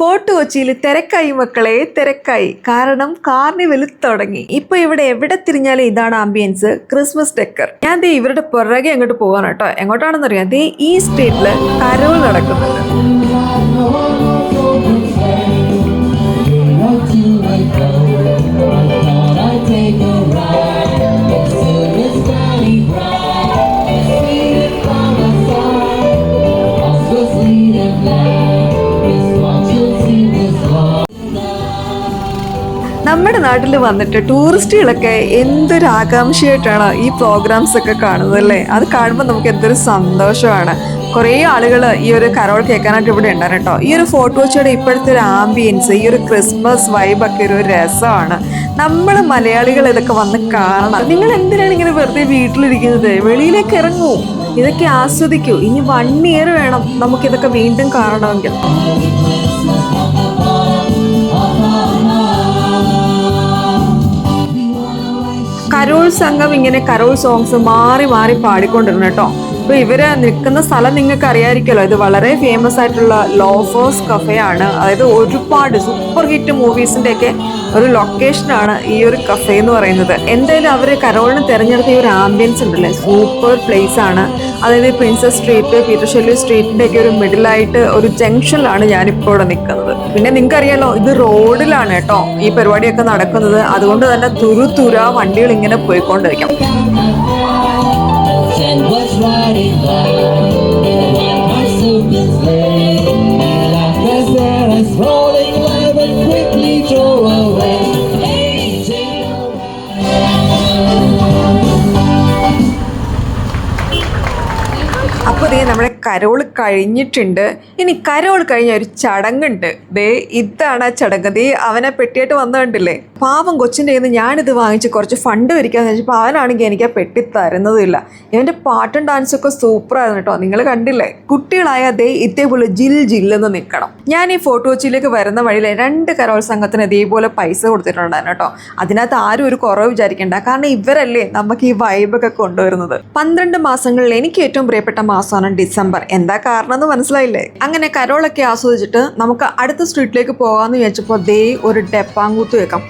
Fort കൊച്ചിയിൽ തിരക്കായി മക്കളെ തിരക്കായി. കാരണം കാർണിവൽ തുടങ്ങി. ഇപ്പൊ ഇവിടെ എവിടെ തിരിഞ്ഞാലും ഇതാണ് ആംബിയൻസ് ക്രിസ്മസ് ഡെക്കർ ഞാൻ ദേ ഇവരുടെ പുറകെ അങ്ങോട്ട് പോകാൻ കേട്ടോ. എങ്ങോട്ടാണെന്ന് അറിയാം ദേ ഈ സ്ട്രീറ്റിൽ കരോൾ നടക്കുന്നുണ്ട്. നമ്മുടെ നാട്ടിൽ വന്നിട്ട് ടൂറിസ്റ്റുകളൊക്കെ എന്തൊരു ആകാംക്ഷയായിട്ടാണ് ഈ പ്രോഗ്രാംസ് ഒക്കെ കാണുന്നത് അല്ലേ? അത് കാണുമ്പോൾ നമുക്ക് എന്തൊരു സന്തോഷമാണ്. കുറേ ആളുകൾ ഈ ഒരു കരോൾ കേൾക്കാനായിട്ട് ഇവിടെ ഉണ്ടായിരുന്നു കേട്ടോ ഈ ഒരു ഫോട്ടോ വെച്ചോടെ ഇപ്പോഴത്തെ ഒരു ആംബിയൻസ് ഈ ഒരു ക്രിസ്മസ് വൈബൊക്കെ ഒരു രസമാണ്. നമ്മൾ മലയാളികൾ ഇതൊക്കെ വന്ന് കാണണം. നിങ്ങൾ എന്തിനാണ് ഇങ്ങനെ വെറുതെ വീട്ടിലിരിക്കുന്നത്? വെളിയിലേക്ക് ഇറങ്ങൂ. ഇതൊക്കെ ആസ്വദിക്കൂ. ഇനി വൺ ഇയർ വേണം നമുക്കിതൊക്കെ വീണ്ടും കാണണമെങ്കിൽ. സംഘം ഇങ്ങനെ കരോൾ സോങ്സ് മാറി മാറി പാടിക്കൊണ്ടിരുന്നു കേട്ടോ. അപ്പൊ ഇവർ നിൽക്കുന്ന സ്ഥലം നിങ്ങൾക്ക് അറിയാമായിരിക്കല്ലോ ഇത് വളരെ ഫേമസ് ആയിട്ടുള്ള ലോഫേഴ്സ് കഫേ ആണ്. അതായത് ഒരുപാട് സൂപ്പർ ഹിറ്റ് മൂവീസിന്റെ ഒക്കെ ഒരു ലൊക്കേഷൻ ആണ് ഈ ഒരു കഫേ എന്ന് പറയുന്നത്. എന്തായാലും അവർ കരോളിന് തിരഞ്ഞെടുത്ത ഈ ഒരു ആംബിയൻസ് ഉണ്ടല്ലേ? സൂപ്പർ പ്ലേസ് ആണ്. അതായത് പ്രിൻസസ് സ്ട്രീറ്റ് പീറ്റർഷെല്ലി സ്ട്രീറ്റിന്റെ ഒക്കെ ഒരു മിഡിലായിട്ട് ഒരു ജംഗ്ഷനിലാണ് ഞാനിപ്പോൾ ഇവിടെ നിൽക്കുന്നത്. പിന്നെ നിങ്ങൾക്ക് അറിയാലോ ഇത് റോഡിലാണ് കേട്ടോ ഈ പരിപാടിയൊക്കെ നടക്കുന്നത്. അതുകൊണ്ട് തന്നെ തുരു തുര വണ്ടികൾ ഇങ്ങനെ പോയിക്കൊണ്ടിരിക്കും. Rolling and quickly അപ്പോൾ ദേ നമ്മുടെ കരോൾ കഴിഞ്ഞിട്ടുണ്ട്. ഇനി കരോൾ കഴിഞ്ഞ ഒരു ചടങ്ങുണ്ട്. ദേ ഇതാണ് ആ ചടങ്ങ്. ദേ അവനെ പെട്ടിയായിട്ട് വന്ന കണ്ടില്ലേ? പാവം കൊച്ചിന്റെ കയ്യിൽ നിന്ന് ഞാനിത് വാങ്ങിച്ച് കുറച്ച് ഫണ്ട് വരിക്കാന്ന് വെച്ചപ്പോൾ അവനാണെങ്കിൽ എനിക്ക് ആ പെട്ടി തരുന്നതുമില്ല. ഇവന്റെ പാട്ടും ഡാൻസും ഒക്കെ സൂപ്പറായിരുന്നു കേട്ടോ. നിങ്ങൾ കണ്ടില്ലേ? കുട്ടികളായ ദേ ഇതേപോലെ ജിൽ ജില്ലെന്ന് നിൽക്കണം. ഞാൻ ഈ ഫോട്ടോ കൊച്ചിയിലേക്ക് വരുന്ന വഴിയിൽ രണ്ട് കരോൾ സംഘത്തിന് ഇതേപോലെ പൈസ കൊടുത്തിട്ടുണ്ടായിരുന്നു കേട്ടോ. അതിനകത്ത് ആരും ഒരു കുറവ് വിചാരിക്കേണ്ട. കാരണം ഇവരല്ലേ നമുക്ക് ഈ വൈബൊക്കെ കൊണ്ടുവരുന്നത്. പന്ത്രണ്ട് മാസങ്ങളിൽ എനിക്ക് ഏറ്റവും പ്രിയപ്പെട്ട മാസമാണ് ഡിസംബർ. എന്താ കാരണം എന്ന് മനസ്സിലായില്ലേ? അങ്ങനെ കരോളൊക്കെ ആസ്വദിച്ചിട്ട് നമുക്ക് അടുത്ത സ്ട്രീറ്റിലേക്ക് പോകാമെന്ന് വിചാരിച്ചപ്പോൾ ദേ ഒരു ഡെപ്പാങ്കൂത്ത് വെക്കാം.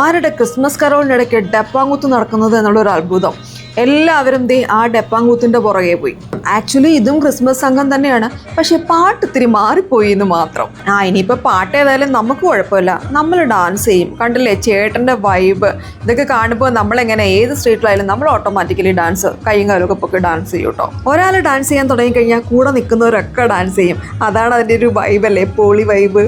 ആരുടെ ക്രിസ്മസ് കരോളിനിടയ്ക്ക് ഡെപ്പാങ്കൂത്ത് നടക്കുന്നത് എന്നുള്ളൊരു അത്ഭുതം. എല്ലാവരും ദേ ആ ഡെപ്പാങ്കൂത്തിന്റെ പുറകെ പോയി. ആക്ച്വലി ഇതും ക്രിസ്മസ് സംഘം തന്നെയാണ്. പക്ഷെ പാട്ട് ഇത്തിരി മാറിപ്പോയി എന്ന് മാത്രം. ആ ഇനിയിപ്പോൾ പാട്ട് ഏതായാലും നമുക്ക് കുഴപ്പമില്ല. നമ്മൾ ഡാൻസ് ചെയ്യും. കണ്ടില്ലേ ചേട്ടന്റെ വൈബ് ഇതൊക്കെ കാണുമ്പോൾ നമ്മളെങ്ങനെ ഏത് സ്ട്രീറ്റിലായാലും നമ്മൾ ഓട്ടോമാറ്റിക്കലി ഡാൻസ് കൈയും കാലൊക്കെ പൊക്കി ഡാൻസ് ചെയ്യും കേട്ടോ ഒരാൾ ഡാൻസ് ചെയ്യാൻ തുടങ്ങിക്കഴിഞ്ഞാൽ കൂടെ നിൽക്കുന്നവരൊക്കെ ഡാൻസ് ചെയ്യും. അതാണ് അതിന്റെ ഒരു വൈബ് അല്ലേ? പോളി വൈബ്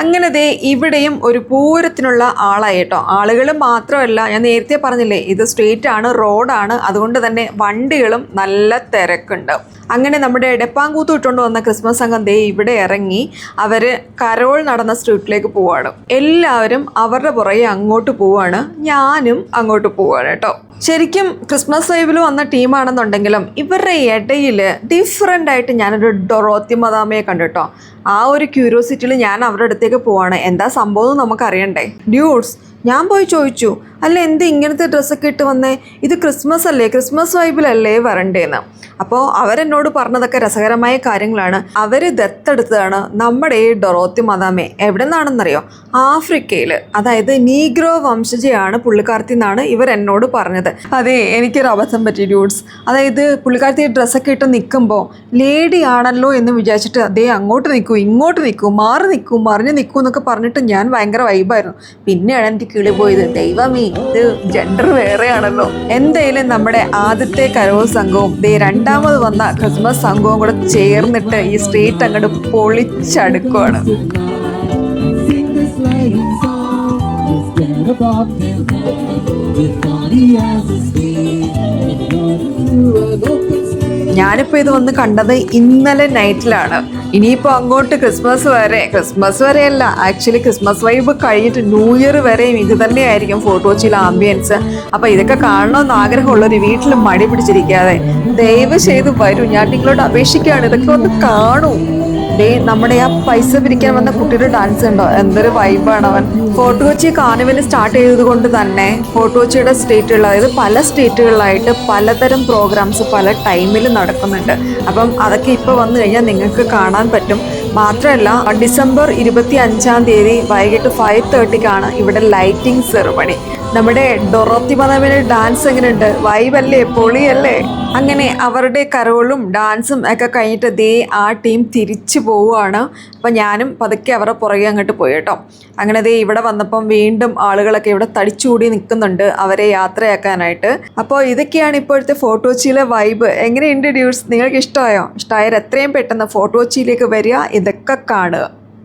അങ്ങനെ ദേ ഇവിടെയും ഒരു പൂരത്തിനുള്ള ആളായി കേട്ടോ. ആളുകൾ മാത്രമല്ല ഞാൻ നേരത്തെ പറഞ്ഞില്ലേ ഇത് സ്ട്രീറ്റ് ആണ് റോഡാണ് അതുകൊണ്ട് തന്നെ വണ്ടികളും നല്ല തിരക്കുണ്ട്. അങ്ങനെ നമ്മുടെ എടപ്പാങ്കൂത്ത് ഇട്ടുകൊണ്ട് വന്ന ക്രിസ്മസ് സംഘം ദേ ഇവിടെ ഇറങ്ങി അവർ കരോൾ നടന്ന സ്ട്രീറ്റിലേക്ക് പോവാണ്. എല്ലാവരും അവരുടെ പുറകെ അങ്ങോട്ട് പോവാണ്. ഞാനും അങ്ങോട്ട് പോവാണ് കേട്ടോ. ശരിക്കും ക്രിസ്മസ് ലൈവിൽ വന്ന ടീമാണെന്നുണ്ടെങ്കിലും ഇവരുടെ ഇടയിൽ ഡിഫറെന്റ് ആയിട്ട് ഞാനൊരു ഡൊറോത്തി മദാമയെ കണ്ടിട്ടോ. ആ ഒരു ക്യൂരിയോസിറ്റിയിൽ ഞാൻ അവരുടെ അടുത്തേക്ക് പോവാണ്. എന്താ സംഭവം എന്ന് നമുക്കറിയണ്ടേ? ഡ്യൂഡ്സ് ഞാൻ പോയി ചോദിച്ചു. അല്ല എന്ത് ഇങ്ങനത്തെ ഡ്രസ്സൊക്കെ ഇട്ട് വന്നേ? ഇത് ക്രിസ്മസ് അല്ലേ? ക്രിസ്മസ് വൈബിലല്ലേ വരണ്ടേന്ന്. അപ്പോൾ അവരെന്നോട് പറഞ്ഞതൊക്കെ രസകരമായ കാര്യങ്ങളാണ്. അവർ ദത്തെടുത്തതാണ് നമ്മുടെ ഈ ഡൊറോത്തി മദാമെ. എവിടെ നിന്നാണെന്നറിയോ ആഫ്രിക്കയിൽ അതായത് നീഗ്രോ വംശജയാണ് പുള്ളിക്കാർത്തി എന്നാണ് ഇവർ എന്നോട് പറഞ്ഞത്. അതെ എനിക്കൊരു അബദ്ധം പറ്റി ഡ്യൂഡ്സ്. അതായത് പുള്ളിക്കാർത്തി ഡ്രസ്സൊക്കെ ഇട്ട് നിൽക്കുമ്പോൾ ലേഡി ആണല്ലോ എന്ന് വിചാരിച്ചിട്ട് അതേ അങ്ങോട്ട് നിൽക്കൂ ഇങ്ങോട്ട് നിൽക്കൂ മാറി നിൽക്കൂ മറിഞ്ഞ് നിൽക്കൂ എന്നൊക്കെ പറഞ്ഞിട്ട് ഞാൻ ഭയങ്കര വൈബായിരുന്നു. പിന്നെയാണ് എനിക്ക് കിളി പോയത്. ദൈവമേ ഇത് ജെൻഡർ വേറെയാണല്ലോ. എന്തായാലും നമ്മുടെ ആദ്യത്തെ കരവ് സംഘവും ദേ രണ്ടാമത് വന്ന ക്രിസ്മസ് സംഘവും കൂടെ ചേർന്നിട്ട് ഈ സ്ട്രീറ്റ് അങ്ങോട്ട് പൊളിച്ചടുക്കുവാണ്. ഞാനിപ്പോ ഇത് വന്ന് കണ്ടത് ഇന്നലെ നൈറ്റിലാണ് ഇനിയിപ്പോൾ അങ്ങോട്ട് ക്രിസ്മസ് വരെ ക്രിസ്മസ് വരെ അല്ല ആക്ച്വലി ക്രിസ്മസ് വൈബ് കഴിഞ്ഞിട്ട് ന്യൂ ഇയർ വരെയും ഇത് തന്നെയായിരിക്കും ഫോട്ടോ ചില ആംബിയൻസ് അപ്പോൾ ഇതൊക്കെ കാണണമെന്ന് ആഗ്രഹമുള്ളവർ വീട്ടിൽ മടി പിടിച്ചിരിക്കാതെ ദയവ് ചെയ്ത് വരൂ. ഞാൻ നിങ്ങളോട് അപേക്ഷിക്കുകയാണ്. ഇതൊക്കെ ഒന്ന് കാണൂ. ദേ നമ്മുടെ ആ പൈസ പിരിക്കാൻ വന്ന കുട്ടിയുടെ ഡാൻസ് ഉണ്ടോ എന്തൊരു വൈബാണ് അവൻ. ഫോർട്ട് കൊച്ചി കാർണിവൽ സ്റ്റാർട്ട് ചെയ്തത് കൊണ്ട് തന്നെ ഫോർട്ട് കൊച്ചിയുടെ സ്റ്റേറ്റുകൾ അതായത് പല സ്റ്റേറ്റുകളിലായിട്ട് പലതരം പ്രോഗ്രാംസ് പല ടൈമിൽ നടക്കുന്നുണ്ട്. അപ്പം അതൊക്കെ ഇപ്പോൾ വന്നു കഴിഞ്ഞാൽ നിങ്ങൾക്ക് കാണാൻ പറ്റും. മാത്രമല്ല ഡിസംബർ ഇരുപത്തി അഞ്ചാം തീയതി വൈകിട്ട് ഫൈവ് തേർട്ടിക്കാണ് ഇവിടെ ലൈറ്റിംഗ് സെറമണി നമ്മുടെ ഡൊറോത്തി മദാമിന്റെ ഡാൻസ് എങ്ങനെയുണ്ട്? വൈബല്ലേ പൊളിയല്ലേ? അങ്ങനെ അവരുടെ കരോളും ഡാൻസും ഒക്കെ കഴിഞ്ഞിട്ട് ദേ ആ ടീം തിരിച്ചു പോവുകയാണ്. അപ്പം ഞാനും പതുക്കെ അവരുടെ പുറകെ അങ്ങോട്ട് പോയി കേട്ടോ. അങ്ങനെ ദേ ഇവിടെ വന്നപ്പം വീണ്ടും ആളുകളൊക്കെ ഇവിടെ തടിച്ചുകൂടി നിൽക്കുന്നുണ്ട് അവരെ യാത്രയാക്കാനായിട്ട്. അപ്പോൾ ഇതൊക്കെയാണ് ഇപ്പോഴത്തെ ഫോട്ടോച്ചിയിലെ വൈബ് എങ്ങനെയുണ്ട് ഡ്യൂസ് നിങ്ങൾക്ക് ഇഷ്ടമായോ ഇഷ്ടമായാൽ എത്രയും പെട്ടെന്ന് ഫോട്ടോച്ചിയിലേക്ക് വരിക. ഇതൊക്കെ കാണുക.